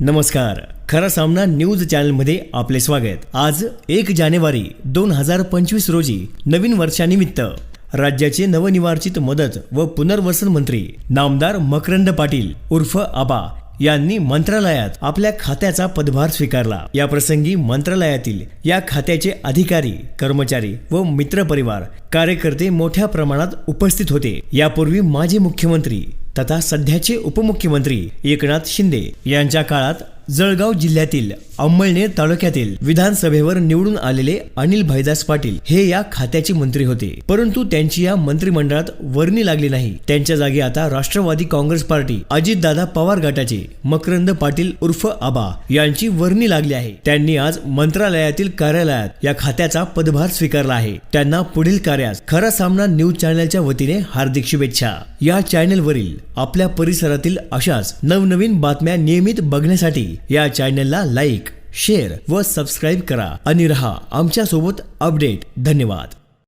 नमस्कार. खरा सामना न्यूज चॅनलमध्ये आपले स्वागत. आज एक जानेवारी दोन हजार पंचवीस रोजी नवीन वर्षानिमित्त राज्याचे नवनिर्वाचित मदत व पुनर्वसन मंत्री नामदार मकरंद पाटील उर्फ आबा यांनी मंत्रालयात आपल्या खात्याचा पदभार स्वीकारला. या प्रसंगी मंत्रालयातील या खात्याचे अधिकारी कर्मचारी व मित्रपरिवार कार्यकर्ते मोठ्या प्रमाणात उपस्थित होते. यापूर्वी माजी मुख्यमंत्री तथा सध्याचे उपमुख्यमंत्री एकनाथ शिंदे यांच्या काळात जळगाव जिल्ह्यातील अंमळनेर तालुक्यातील विधानसभेवर निवडून आलेले अनिल भैदास पाटील हे या खात्याचे मंत्री होते. परंतु त्यांची या मंत्रिमंडळात वर्णी लागली नाही. त्यांच्या जागी आता राष्ट्रवादी काँग्रेस पार्टी अजितदादा पवार गटाचे मकरंद पाटील उर्फ आबा यांची वर्णी लागली आहे. त्यांनी आज मंत्रालयातील कार्यालयात या खात्याचा पदभार स्वीकारला आहे. त्यांना पुढील कार्यास खरा सामना न्यूज चॅनलच्या वतीने हार्दिक शुभेच्छा. या चॅनेलवरील आपल्या परिसरातील अशाच नवनवीन बातम्या नियमित बघण्यासाठी या चॅनलला लाईक शेअर व सबस्क्राईब करा. आणि रहा. आमच्यासोबत अपडेट धन्यवाद.